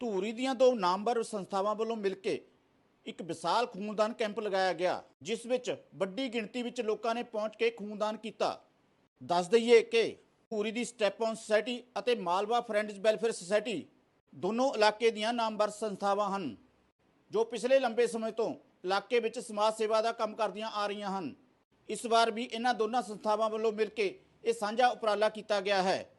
ਧੂਰੀ ਦੀਆਂ ਦੋ ਨਾਮਵਰ ਸੰਸਥਾਵਾਂ ਵੱਲੋਂ ਮਿਲ ਕੇ ਇੱਕ ਵਿਸ਼ਾਲ ਖੂਨਦਾਨ ਕੈਂਪ ਲਗਾਇਆ ਗਿਆ, ਜਿਸ ਵਿੱਚ ਵੱਡੀ ਗਿਣਤੀ ਵਿੱਚ ਲੋਕਾਂ ਨੇ ਪਹੁੰਚ ਕੇ ਖੂਨਦਾਨ ਕੀਤਾ। ਦੱਸ ਦਈਏ ਕਿ ਧੂਰੀ ਦੀ ਸਟੈਪ ਔਨ ਸੁਸਾਇਟੀ ਅਤੇ ਮਾਲਵਾ ਫਰੈਂਡਸ ਵੈਲਫੇਅਰ ਸੁਸਾਇਟੀ ਦੋਨੋਂ ਇਲਾਕੇ ਦੀਆਂ ਨਾਮਵਰ ਸੰਸਥਾਵਾਂ ਹਨ, ਜੋ ਪਿਛਲੇ ਲੰਬੇ ਸਮੇਂ ਤੋਂ ਇਲਾਕੇ ਵਿੱਚ ਸਮਾਜ ਸੇਵਾ ਦਾ ਕੰਮ ਕਰਦੀਆਂ ਆ ਰਹੀਆਂ ਹਨ। ਇਸ ਵਾਰ ਵੀ ਇਹਨਾਂ ਦੋਨਾਂ ਸੰਸਥਾਵਾਂ ਵੱਲੋਂ ਮਿਲ ਕੇ ਇਹ ਸਾਂਝਾ ਉਪਰਾਲਾ ਕੀਤਾ ਗਿਆ ਹੈ।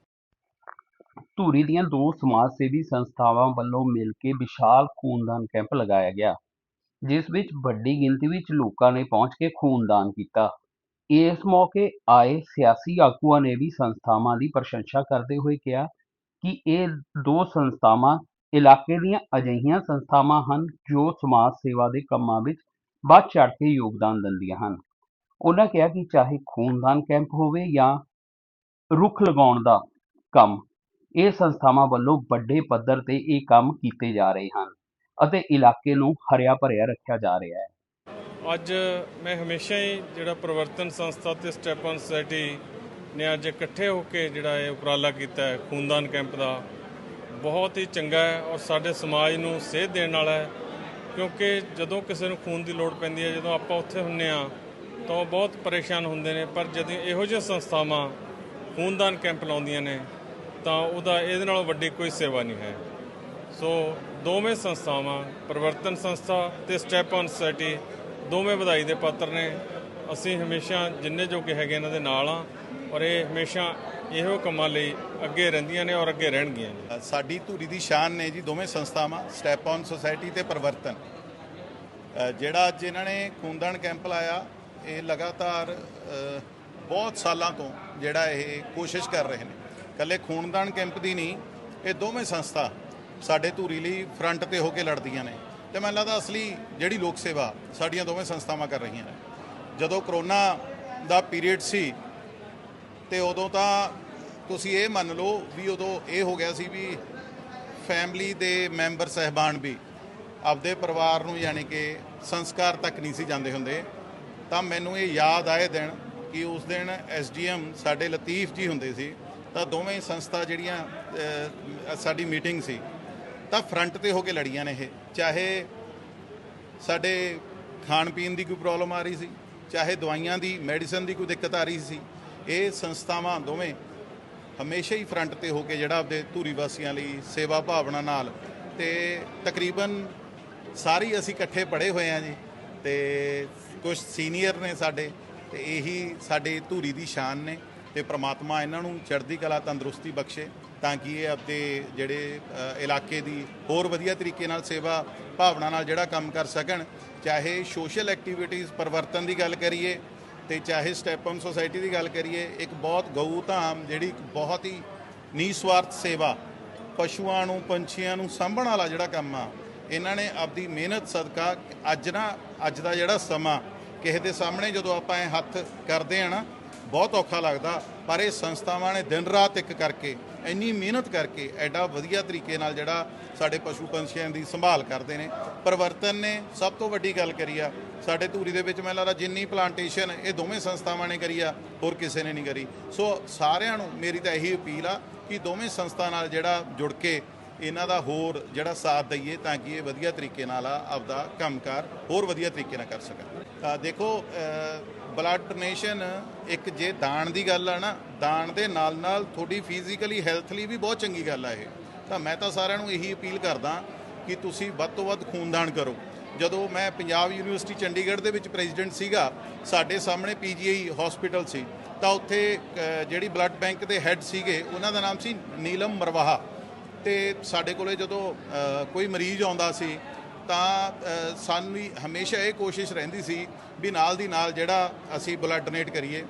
ਧੂਰੀ ਦੀਆਂ ਦੋ ਸਮਾਜ ਸੇਵੀ ਸੰਸਥਾਵਾਂ ਵੱਲੋਂ ਮਿਲ ਕੇ ਵਿਸ਼ਾਲ ਖੂਨਦਾਨ ਕੈਂਪ ਲਗਾਇਆ ਗਿਆ, ਜਿਸ ਵਿੱਚ ਵੱਡੀ ਗਿਣਤੀ ਵਿੱਚ ਲੋਕਾਂ ਨੇ ਪਹੁੰਚ ਕੇ ਖੂਨਦਾਨ ਕੀਤਾ। ਇਸ ਮੌਕੇ ਆਏ ਸਿਆਸੀ ਆਗੂਆਂ ਨੇ ਵੀ ਸੰਸਥਾਵਾਂ ਦੀ ਪ੍ਰਸ਼ੰਸਾ ਕਰਦੇ ਹੋਏ ਕਿਹਾ ਕਿ ਇਹ ਦੋ ਸੰਸਥਾਵਾਂ ਇਲਾਕੇ ਦੀਆਂ ਅਜਿਹੀਆਂ ਸੰਸਥਾਵਾਂ ਹਨ ਜੋ ਸਮਾਜ ਸੇਵਾ ਦੇ ਕੰਮਾਂ ਵਿੱਚ ਵੱਧ ਚੜ੍ਹ ਕੇ ਯੋਗਦਾਨ ਦਿੰਦੀਆਂ ਹਨ। ਉਹਨਾਂ ਕਿਹਾ ਕਿ ਚਾਹੇ ਖੂਨਦਾਨ ਕੈਂਪ ਹੋਵੇ ਜਾਂ ਰੁੱਖ ਲਗਾਉਣ ਦਾ ਕੰਮ ਇਹ ਸੰਸਥਾਵਾਂ ਵੱਲੋਂ ਵੱਡੇ ਪੱਧਰ ਤੇ ਇਹ ਕੰਮ ਕੀਤੇ ਜਾ ਰਹੇ ਹਨ ਅਤੇ ਇਲਾਕੇ ਨੂੰ ਹਰਿਆ ਭਰਿਆ ਰੱਖਿਆ ਜਾ ਰਿਹਾ ਹੈ। ਅੱਜ ਮੈਂ ਹਮੇਸ਼ਾ ਹੀ ਜਿਹੜਾ ਪ੍ਰਵਰਤਨ ਸੰਸਥਾ ਤੇ ਸਟੈਪਨ ਔਨ ਸੁਸਾਇਟੀ ਨੇ ਅੱਜ ਇਕੱਠੇ ਹੋ ਕੇ ਜਿਹੜਾ ਇਹ ਉਪਰਾਲਾ ਕੀਤਾ ਹੈ, ਖੂਨਦਾਨ ਕੈਂਪ ਦਾ, ਬਹੁਤ ਹੀ ਚੰਗਾ ਹੈ ਔਰ ਸਾਡੇ ਸਮਾਜ ਨੂੰ ਸੇਧ ਦੇਣ ਵਾਲਾ ਹੈ ਕਿਉਂਕਿ ਜਦੋਂ ਕਿਸੇ ਨੂੰ ਖੂਨ ਦੀ ਲੋੜ ਪੈਂਦੀ ਹੈ, ਜਦੋਂ ਆਪਾਂ ਉੱਥੇ ਹੁੰਨੇ ਆ ਤਾਂ ਉਹ ਬਹੁਤ ਪਰੇਸ਼ਾਨ ਹੁੰਦੇ ਨੇ, ਪਰ ਜਦੋਂ ਇਹੋ ਜਿਹੀਆਂ ਸੰਸਥਾਵਾਂ ਖੂਨਦਾਨ ਕੈਂਪ ਲਾਉਂਦੀਆਂ ਨੇ ਤਾਂ ਉਹਦਾ ਇਹਦੇ ਨਾਲੋਂ ਵੱਡੀ ਕੋਈ ਸੇਵਾ ਨਹੀਂ ਹੈ। ਸੋ ਦੋਵੇਂ ਸੰਸਥਾਵਾਂ, ਪਰਿਵਰਤਨ ਸੰਸਥਾ ਤੇ ਸਟੈਪ ਔਨ ਸੁਸਾਇਟੀ ਦੋਵੇਂ ਵਧਾਈ ਦੇ ਪਾਤਰ ਨੇ। ਅਸੀਂ ਹਮੇਸ਼ਾ ਜਿੰਨੇ ਜੋਗੇ ਹੈਗੇ ਇਹਨਾਂ ਦੇ ਨਾਲ ਆ ਔਰ ਇਹ ਹਮੇਸ਼ਾ ਇਹੋ ਕੰਮਾਂ ਲਈ ਅੱਗੇ ਰਹਿੰਦੀਆਂ ਨੇ ਔਰ ਅੱਗੇ ਰਹਿਣਗੀਆਂ ਸਾਡੀ ਧੂਰੀ ਦੀ ਸ਼ਾਨ ਨੇ ਜੀ ਦੋਵੇਂ ਸੰਸਥਾਵਾਂ, ਸਟੈਪ ਔਨ ਸੁਸਾਇਟੀ ਤੇ ਪਰਿਵਰਤਨ। ਜਿਹੜਾ ਅੱਜ ਇਹਨਾਂ ਨੇ ਖੂਨਦਾਨ ਕੈਂਪ ਲਾਇਆ, ਇਹ ਲਗਾਤਾਰ ਬਹੁਤ ਸਾਲਾਂ ਤੋਂ ਜਿਹੜਾ ਇਹ ਕੋਸ਼ਿਸ਼ ਕਰ ਰਹੇ ਨੇ। ਕੱਲੇ ਖੂਨਦਾਨ ਕੈਂਪ ਦੀ ਨਹੀਂ, ਇਹ ਦੋਵੇਂ ਸੰਸਥਾ ਸਾਡੇ ਧੂਰੀ ਲਈ ਫਰੰਟ ਤੇ ਹੋ ਕੇ ਲੜਦੀਆਂ ਨੇ। ਤੇ ਮੈਨੂੰ ਲੱਗਦਾ ਅਸਲੀ ਜਿਹੜੀ ਲੋਕ ਸੇਵਾ ਸਾਡੀਆਂ ਦੋਵੇਂ ਸੰਸਥਾਵਾਂ ਕਰ ਰਹੀਆਂ ਨੇ। ਜਦੋਂ ਕਰੋਨਾ ਦਾ ਪੀਰੀਅਡ ਸੀ, ਤੇ ਉਦੋਂ ਤਾਂ ਤੁਸੀਂ ਇਹ ਮੰਨ ਲਓ ਵੀ ਉਦੋਂ ਇਹ ਹੋ ਗਿਆ ਸੀ ਵੀ ਫੈਮਿਲੀ ਦੇ ਮੈਂਬਰ ਸਹਿਬਾਨ ਵੀ ਆਪਦੇ ਪਰਿਵਾਰ ਨੂੰ ਯਾਨੀ ਕਿ ਸੰਸਕਾਰ ਤੱਕ ਨਹੀਂ ਸੀ ਜਾਂਦੇ ਹੁੰਦੇ। ਤਾਂ ਮੈਨੂੰ ਇਹ ਯਾਦ ਆਏ ਦਿਨ ਕਿ ਉਸ ਦਿਨ ਐਸਡੀਐਮ ਸਾਡੇ ਲਤੀਫ ਜੀ ਹੁੰਦੇ ਸੀ ਤਾਂ ਦੋਵੇਂ ਸੰਸਥਾ ਜਿਹੜੀਆਂ ਸਾਡੀ ਮੀਟਿੰਗ ਸੀ, ਤਾਂ ਫਰੰਟ ਤੇ ਹੋ ਕੇ ਲੜੀਆਂ ਨੇ ਇਹ। ਚਾਹੇ ਸਾਡੇ ਖਾਣ ਪੀਣ ਦੀ ਕੋਈ ਪ੍ਰੋਬਲਮ ਆ ਰਹੀ ਸੀ, ਚਾਹੇ ਦਵਾਈਆਂ ਦੀ, ਮੈਡੀਸਨ ਦੀ ਕੋਈ ਦਿੱਕਤ ਆ ਰਹੀ ਸੀ, ਇਹ ਸੰਸਥਾਵਾਂ ਦੋਵੇਂ ਹਮੇਸ਼ਾ ਹੀ ਫਰੰਟ ਤੇ ਹੋ ਕੇ ਜਿਹੜਾ ਆਪਦੇ ਧੂਰੀ ਵਾਸੀਆਂ ਲਈ ਸੇਵਾ ਭਾਵਨਾ ਨਾਲ ਤੇ ਤਕਰੀਬਨ ਸਾਰੀ ਅਸੀਂ ਇਕੱਠੇ ਪੜ੍ਹੇ ਹੋਏ ਆ ਜੀ ਤੇ ਕੁਝ ਸੀਨੀਅਰ ਨੇ ਸਾਡੇ ਤੇ ਇਹੀ ਸਾਡੇ ਧੂਰੀ ਦੀ ਸ਼ਾਨ ਨੇ। ਤੇ ਪ੍ਰਮਾਤਮਾ ਇਹਨਾਂ ਨੂੰ ਚੜ੍ਹਦੀ ਕਲਾ ਤੰਦਰੁਸਤੀ ਬਖਸ਼ੇ ਤਾਂ ਕਿ ਇਹ ਆਪਦੇ ਜਿਹੜੇ ਇਲਾਕੇ ਦੀ ਹੋਰ ਵਧੀਆ ਤਰੀਕੇ ਨਾਲ ਸੇਵਾ ਭਾਵਨਾ ਨਾਲ ਜਿਹੜਾ ਕੰਮ ਕਰ ਸਕਣ, ਚਾਹੇ ਸੋਸ਼ਲ ਐਕਟੀਵਿਟੀਜ਼ ਪਰਿਵਰਤਨ ਦੀ ਗੱਲ ਕਰੀਏ ਤੇ ਚਾਹੇ ਸਟੈਪ ਔਨ ਸੁਸਾਇਟੀ ਦੀ ਗੱਲ ਕਰੀਏ, ਇੱਕ ਬਹੁਤ ਗਊ ਧਾਮ ਜਿਹੜੀ ਇੱਕ ਬਹੁਤ ਹੀ ਨਿਸਵਾਰਥ ਸੇਵਾ, ਪਸ਼ੂਆਂ ਨੂੰ, ਪੰਛੀਆਂ ਨੂੰ ਸਾਂਭਣ ਵਾਲਾ ਜਿਹੜਾ ਕੰਮ ਆ, ਇਹਨਾਂ ਨੇ ਆਪਦੀ ਮਿਹਨਤ, ਸਦਕਾ ਅੱਜ ਨਾ, ਅੱਜ ਦਾ ਜਿਹੜਾ ਸਮਾਂ, ਕਿਸੇ ਦੇ ਸਾਹਮਣੇ ਜਦੋਂ ਆਪਾਂ ਇਹ ਹੱਥ ਕਰਦੇ ਆ ਨਾ ਬਹੁਤ ਔਖਾ ਲੱਗਦਾ, ਪਰ ਇਹ ਸੰਸਥਾਵਾਂ ਨੇ ਦਿਨ ਰਾਤ ਇੱਕ ਕਰਕੇ, ਇੰਨੀ ਮਿਹਨਤ ਕਰਕੇ, ਐਡਾ ਵਧੀਆ ਤਰੀਕੇ ਨਾਲ ਜਿਹੜਾ ਸਾਡੇ ਪਸ਼ੂ ਪੰਛੀਆਂ ਦੀ ਸੰਭਾਲ ਕਰਦੇ ਨੇ। ਪਰਿਵਰਤਨ ਨੇ ਸਭ ਤੋਂ ਵੱਡੀ ਗੱਲ ਕਰੀ ਆ। ਸਾਡੇ ਧੂਰੀ ਦੇ ਵਿੱਚ ਮੈਨੂੰ ਲੱਗਦਾ ਜਿੰਨੀ ਪਲਾਂਟੇਸ਼ਨ ਇਹ ਦੋਵੇਂ ਸੰਸਥਾਵਾਂ ਨੇ ਕਰੀ ਆ, ਹੋਰ ਕਿਸੇ ਨੇ ਨਹੀਂ ਕਰੀ। ਸੋ ਸਾਰਿਆਂ ਨੂੰ ਮੇਰੀ ਤਾਂ ਇਹੀ ਅਪੀਲ ਆ ਕਿ ਦੋਵੇਂ ਸੰਸਥਾ ਨਾਲ ਜਿਹੜਾ ਜੁੜ ਕੇ ਇਹਨਾਂ ਦਾ ਹੋਰ ਜਿਹੜਾ ਸਾਥ ਦਈਏ ਤਾਂ ਕਿ ਇਹ ਵਧੀਆ ਤਰੀਕੇ ਨਾਲ ਆ ਆਪਦਾ ਕੰਮਕਾਰ ਹੋਰ ਵਧੀਆ ਤਰੀਕੇ ਨਾਲ ਕਰ ਸਕਣ। ਦੇਖੋ ਬਲੱਡ ਡੋਨੇਸ਼ਨ ਇੱਕ ਜੇ ਦਾਨ ਦੀ ਗੱਲ ਆ ਨਾ, ਦਾਨ ਦੇ ਨਾਲ ਨਾਲ ਤੁਹਾਡੀ ਫਿਜ਼ੀਕਲੀ ਹੈਲਥ ਲਈ ਵੀ ਬਹੁਤ ਚੰਗੀ ਗੱਲ ਆ ਇਹ। ਤਾਂ ਮੈਂ ਤਾਂ ਸਾਰਿਆਂ ਨੂੰ ਇਹੀ ਅਪੀਲ ਕਰਦਾ ਕਿ ਤੁਸੀਂ ਵੱਧ ਤੋਂ ਵੱਧ ਖੂਨਦਾਨ ਕਰੋ। ਜਦੋਂ ਮੈਂ ਪੰਜਾਬ ਯੂਨੀਵਰਸਿਟੀ ਚੰਡੀਗੜ੍ਹ ਦੇ ਵਿੱਚ ਪ੍ਰੈਜ਼ੀਡੈਂਟ ਸੀਗਾ, ਸਾਡੇ ਸਾਹਮਣੇ ਪੀਜੀਆਈ ਹਸਪੀਟਲ ਸੀ, ਤਾਂ ਉੱਥੇ ਜਿਹੜੀ ਬਲੱਡ ਬੈਂਕ ਦੇ ਹੈੱਡ ਸੀਗੇ, ਉਹਨਾਂ ਦਾ ਨਾਮ ਸੀ ਨੀਲਮ ਮਰਵਾਹਾ। ਤੇ ਸਾਡੇ ਕੋਲੇ ਜਦੋਂ ਕੋਈ ਮਰੀਜ਼ ਆਉਂਦਾ ਸੀ ਤਾਂ ਸਾਨੂੰ ਹਮੇਸ਼ਾ ਇਹ ਕੋਸ਼ਿਸ਼ ਰਹਿੰਦੀ ਸੀ ਵੀ ਨਾਲ ਦੀ ਨਾਲ ਜਿਹੜਾ ਅਸੀਂ ਬਲੱਡ ਡੋਨੇਟ ਕਰੀਏ।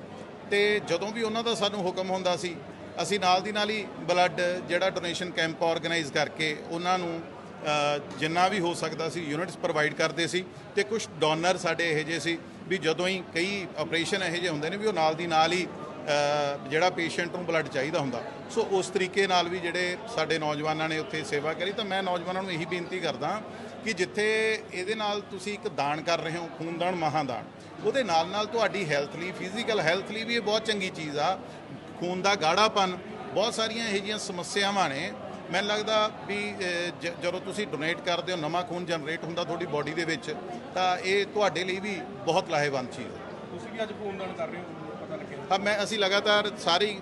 ਤੇ ਜਦੋਂ ਵੀ ਉਹਨਾਂ ਦਾ ਸਾਨੂੰ ਹੁਕਮ ਹੁੰਦਾ ਸੀ, ਅਸੀਂ ਨਾਲ ਦੀ ਨਾਲ ਹੀ ਬਲੱਡ ਜਿਹੜਾ ਡੋਨੇਸ਼ਨ ਕੈਂਪ ਆਰਗੇਨਾਈਜ਼ ਕਰਕੇ ਉਹਨਾਂ ਨੂੰ ਜਿੰਨਾ ਵੀ ਹੋ ਸਕਦਾ ਸੀ ਯੂਨਿਟਸ ਪ੍ਰੋਵਾਈਡ ਕਰਦੇ ਸੀ ਤੇ ਕੁਝ ਡੋਨਰ ਸਾਡੇ ਇਹੋ ਜਿਹੇ ਸੀ ਵੀ ਜਦੋਂ ਹੀ ਕਈ ਆਪਰੇਸ਼ਨ ਇਹੋ ਜਿਹੇ ਹੁੰਦੇ ਨੇ ਵੀ ਉਹ ਨਾਲ ਦੀ ਨਾਲ ਹੀ ਜਿਹੜਾ ਪੇਸ਼ੈਂਟ ਨੂੰ ਬਲੱਡ ਚਾਹੀਦਾ ਹੁੰਦਾ। ਸੋ ਉਸ ਤਰੀਕੇ ਨਾਲ ਵੀ ਜਿਹੜੇ ਸਾਡੇ ਨੌਜਵਾਨਾਂ ਨੇ ਉੱਥੇ ਸੇਵਾ ਕਰੀ ਤਾਂ ਮੈਂ ਨੌਜਵਾਨਾਂ ਨੂੰ ਇਹੀ ਬੇਨਤੀ ਕਰਦਾ ਕਿ ਜਿੱਥੇ ਇਹਦੇ ਨਾਲ ਤੁਸੀਂ ਇੱਕ ਦਾਨ ਕਰ ਰਹੇ ਹੋ ਖੂਨਦਾਨ ਮਹਾਦਾਨ ਉਹਦੇ ਨਾਲ ਨਾਲ ਤੁਹਾਡੀ ਹੈਲਥ ਲਈ ਫਿਜ਼ੀਕਲ ਹੈਲਥ ਲਈ ਵੀ ਇਹ ਬਹੁਤ ਚੰਗੀ ਚੀਜ਼ ਆ। ਖੂਨ ਦਾ ਗਾੜਾਪਨ ਬਹੁਤ ਸਾਰੀਆਂ ਇਹੋ ਜਿਹੀਆਂ ਸਮੱਸਿਆਵਾਂ ਨੇ। ਮੈਨੂੰ ਲੱਗਦਾ ਵੀ ਜਦੋਂ ਤੁਸੀਂ ਡੋਨੇਟ ਕਰਦੇ ਹੋ ਨਵਾਂ ਖੂਨ ਜਨਰੇਟ ਹੁੰਦਾ ਤੁਹਾਡੀ ਬਾਡੀ ਦੇ ਵਿੱਚ ਤਾਂ ਇਹ ਤੁਹਾਡੇ ਲਈ ਵੀ ਬਹੁਤ ਲਾਹੇਵੰਦ ਚੀਜ਼ ਹੈ ਤੁਸੀਂ ਵੀ ਅੱਜ ਖੂਨਦਾਨ ਕਰ ਰਹੇ ਹੋ ਪਤਾ ਲੱਗਿਆ। ਹਾਂ ਮੈਂ ਅਸੀਂ ਲਗਾਤਾਰ ਸਾਰੇ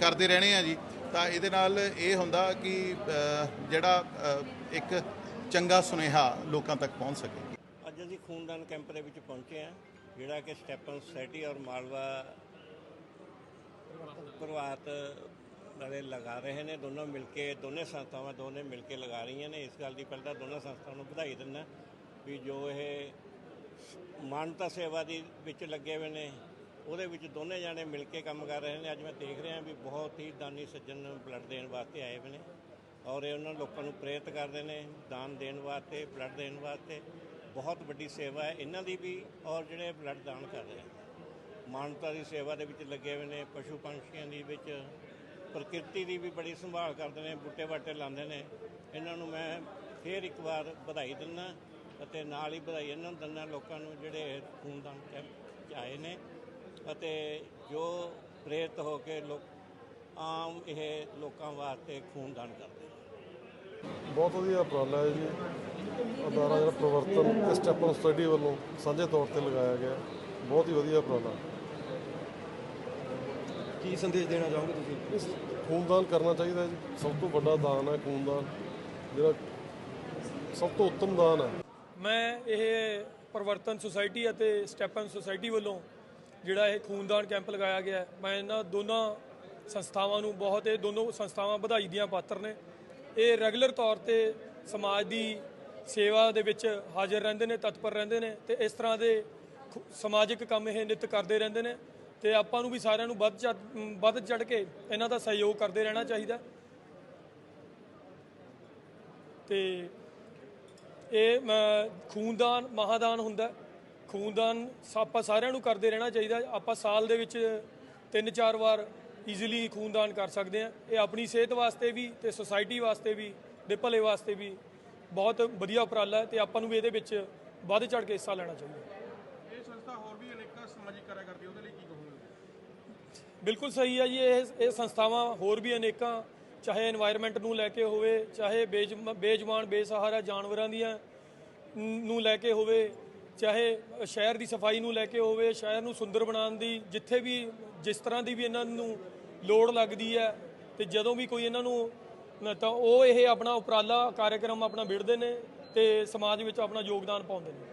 ਕਰਦੇ ਰਹਿਣੇ ਆ ਜੀ। ਤਾਂ ਇਹਦੇ ਨਾਲ ਇਹ ਹੁੰਦਾ ਕਿ ਜਿਹੜਾ ਇੱਕ ਚੰਗਾ ਸੁਨੇਹਾ ਲੋਕਾਂ ਤੱਕ ਪਹੁੰਚ ਸਕੇ। ਅੱਜ ਅਸੀਂ ਖੂਨਦਾਨ ਕੈਂਪ ਦੇ ਵਿੱਚ ਪਹੁੰਚੇ ਹਾਂ, ਜਿਹੜਾ ਕਿ ਸਟੈਪਨ ਸੋਸਾਇਟੀ ਔਰ ਮਾਲਵਾ ਪ੍ਰਭਾਤ ਨਾਲੇ ਲਗਾ ਰਹੇ ਨੇ। ਦੋਨੋਂ ਮਿਲ ਕੇ, ਦੋਨੇ ਸੰਸਥਾਵਾਂ ਦੋਨੇ ਮਿਲ ਕੇ ਲਗਾ ਰਹੀਆਂ ਨੇ। ਇਸ ਗੱਲ ਦੀ ਪਹਿਲਾਂ ਦੋਨਾਂ ਸੰਸਥਾਵਾਂ ਨੂੰ ਵਧਾਈ ਦਿੰਦਾ ਵੀ ਜੋ ਇਹ ਮਾਨਤਾ ਸੇਵਾ ਦੀ ਵਿੱਚ ਲੱਗੇ ਹੋਏ ਨੇ, ਉਹਦੇ ਵਿੱਚ ਦੋਨੇ ਜਾਣੇ ਮਿਲ ਕੇ ਕੰਮ ਕਰ ਰਹੇ ਨੇ। ਅੱਜ ਮੈਂ ਦੇਖ ਰਿਹਾ ਵੀ ਬਹੁਤ ਹੀ ਦਾਨੀ ਸੱਜਣ ਬਲੱਡ ਦੇਣ ਵਾਸਤੇ ਆਏ ਹੋਏ ਨੇ। ਔਰ ਇਹ ਉਹਨਾਂ ਲੋਕਾਂ ਨੂੰ ਪ੍ਰੇਰਿਤ ਕਰਦੇ ਨੇ, ਦਾਨ ਦੇਣ ਵਾਸਤੇ ਬਲੱਡ ਦੇਣ ਵਾਸਤੇ। ਬਹੁਤ ਵੱਡੀ ਸੇਵਾ ਹੈ। ਇਹਨਾਂ ਦੀ ਵੀ ਔਰ ਜਿਹੜੇ ਬਲੱਡ ਦਾਨ ਕਰ ਰਹੇ ਨੇ। ਮਾਨਵਤਾ ਦੀ ਸੇਵਾ ਦੇ ਵਿੱਚ ਲੱਗੇ ਹੋਏ ਨੇ, ਪਸ਼ੂ ਪੰਛੀਆਂ ਦੀ ਵਿੱਚ, ਪ੍ਰਕਿਰਤੀ ਦੀ ਵੀ ਬੜੀ ਸੰਭਾਲ ਕਰਦੇ ਨੇ, ਬੂਟੇ ਬਾਟੇ ਲਾਉਂਦੇ ਨੇ। ਇਹਨਾਂ ਨੂੰ ਮੈਂ ਫੇਰ ਇੱਕ ਵਾਰ ਵਧਾਈ ਦਿੰਦਾ ਅਤੇ ਨਾਲ ਹੀ ਵਧਾਈ ਇਹਨਾਂ ਨੂੰ ਦਿੰਦਾ ਲੋਕਾਂ ਨੂੰ ਜਿਹੜੇ ਖੂਨਦਾਨ ਕੈਂਪ 'ਚ ਆਏ ਨੇ। ਅਤੇ ਜੋ ਪ੍ਰੇਰਿਤ ਹੋ ਕੇ ਲੋਕ, ਆਮ ਇਹ ਲੋਕਾਂ ਵਾਸਤੇ ਖੂਨਦਾਨ ਕਰਦੇ ਨੇ। ਬਹੁਤ ਵਧੀਆ ਉਪਰਾਲਾ ਹੈ ਜੀ। ਅਦਾਰਾ ਜਿਹੜਾ ਪ੍ਰਵਰਤਨ ਤੇ ਸਟੈਪਨ ਸਟੱਡੀ ਵੱਲੋਂ ਸਾਂਝੇ ਤੌਰ ਤੇ ਲਗਾਇਆ ਗਿਆ। ਬਹੁਤ ਹੀ ਵਧੀਆ ਉਪਰਾਲਾ। ਕੀ ਸੰਦੇਸ਼ ਦੇਣਾ ਚਾਹੋਗੇ ਤੁਸੀਂ? ਇਸ ਖੂਨਦਾਨ ਕਰਨਾ ਚਾਹੀਦਾ ਜੀ। ਸਭ ਤੋਂ ਵੱਡਾ ਦਾਨ ਹੈ ਖੂਨਦਾਨ। ਜਿਹੜਾ ਸਭ ਤੋਂ ਉੱਤਮ ਦਾਨ ਹੈ। ਮੈਂ ਇਹ ਪਰਵਰਤਨ ਸੁਸਾਇਟੀ ਅਤੇ ਸਟੈਪਨ ਸੁਸਾਇਟੀ ਵੱਲੋਂ ਜਿਹੜਾ ਇਹ ਖੂਨਦਾਨ ਕੈਂਪ ਲਗਾਇਆ ਗਿਆ ਹੈ, ਮੈਂ ਇਹਨਾਂ ਦੋਨਾਂ ਸੰਸਥਾਵਾਂ ਨੂੰ ਬਹੁਤ ਇਹ ਦੋਨੋਂ ਸੰਸਥਾਵਾਂ ਵਧਾਈ ਦੀਆਂ ਪਾਤਰ ਨੇ। ਇਹ ਰੈਗੂਲਰ ਤੌਰ ਤੇ ਸਮਾਜ ਦੀ ਸੇਵਾ ਦੇ ਵਿੱਚ ਹਾਜ਼ਰ ਰਹਿੰਦੇ ਨੇ, ਤਤਪਰ ਰਹਿੰਦੇ ਨੇ ਤੇ ਇਸ ਤਰ੍ਹਾਂ ਦੇ ਖੁ- ਸਮਾਜਿਕ ਕੰਮ ਇਹ ਨਿਤ ਕਰਦੇ ਰਹਿੰਦੇ ਨੇ ਤੇ ਆਪਾਂ ਨੂੰ ਵੀ ਸਾਰਿਆਂ ਨੂੰ ਵੱਧ ਚੜ੍ਹ ਵੱਧ ਚੜ ਕੇ ਇਹਨਾਂ ਦਾ ਸਹਿਯੋਗ ਕਰਦੇ ਰਹਿਣਾ ਚਾਹੀਦਾ। ਤੇ ਇਹ ਖੂਨਦਾਨ, ਮਹਾਦਾਨ ਹੁੰਦਾ। ਖੂਨਦਾਨ ਸ- ਆਪਾਂ ਸਾਰਿਆਂ ਨੂੰ ਕਰਦੇ ਰਹਿਣਾ ਚਾਹੀਦਾ। ਆਪਾਂ ਸਾਲ ਦੇ ਵਿੱਚ ਤਿੰਨ ਚਾਰ ਵਾਰ ਈਜ਼ੀਲੀ ਖੂਨਦਾਨ ਕਰ ਸਕਦੇ ਆ। ਇਹ ਆਪਣੀ ਸਿਹਤ ਵਾਸਤੇ ਵੀ ਤੇ ਸੋਸਾਇਟੀ ਵਾਸਤੇ ਵੀ ਦੇ ਭਲੇ ਵਾਸਤੇ ਵੀ ਬਹੁਤ ਵਧੀਆ ਉਪਰਾਲਾ ਹੈ ਤੇ ਆਪਾਂ ਨੂੰ ਵੀ ਇਹਦੇ ਵਿੱਚ ਵੱਧ ਚੜ ਕੇ ਹਿੱਸਾ ਲੈਣਾ ਚਾਹੀਦਾ। ਇਹ ਸੰਸਥਾ ਹੋਰ ਵੀ ਅਨੇਕਾਂ ਸਮਾਜਿਕ ਕਾਰਜ ਕਰਦੀ ਉਹਦੇ ਲਈ ਕੀ ਕਹੋਗੇ? ਬਿਲਕੁਲ ਸਹੀ ਹੈ ਜੀ ਇਹ ਇਹ ਸੰਸਥਾਵਾਂ ਹੋਰ ਵੀ ਅਨੇਕਾਂ ਚਾਹੇ এনवायरमेंट ਨੂੰ ਲੈ ਕੇ ਹੋਵੇ ਚਾਹੇ ਬੇਜਮਾਨ ਬੇਸਹਾਰਾ ਜਾਨਵਰਾਂ ਦੀਆਂ ਨੂੰ ਲੈ ਕੇ ਹੋਵੇ ਚਾਹੇ ਸ਼ਹਿਰ ਦੀ ਸਫ਼ਾਈ ਨੂੰ ਲੈ ਕੇ ਹੋਵੇ, ਸ਼ਹਿਰ ਨੂੰ ਸੁੰਦਰ ਬਣਾਉਣ ਦੀ, ਜਿੱਥੇ ਵੀ, ਜਿਸ ਤਰ੍ਹਾਂ ਦੀ ਵੀ ਇਹਨਾਂ ਨੂੰ ਲੋੜ ਲੱਗਦੀ ਹੈ, ਤੇ ਜਦੋਂ ਵੀ ਕੋਈ ਇਹਨਾਂ ਨੂੰ ਤਾਂ ਉਹ ਇਹ ਆਪਣਾ ਉਪਰਾਲਾ, ਕਾਰਜਕ੍ਰਮ ਆਪਣਾ ਵਿੜਦੇ ਨੇ ਤੇ ਸਮਾਜ ਵਿੱਚ ਆਪਣਾ ਯੋਗਦਾਨ ਪਾਉਂਦੇ ਨੇ।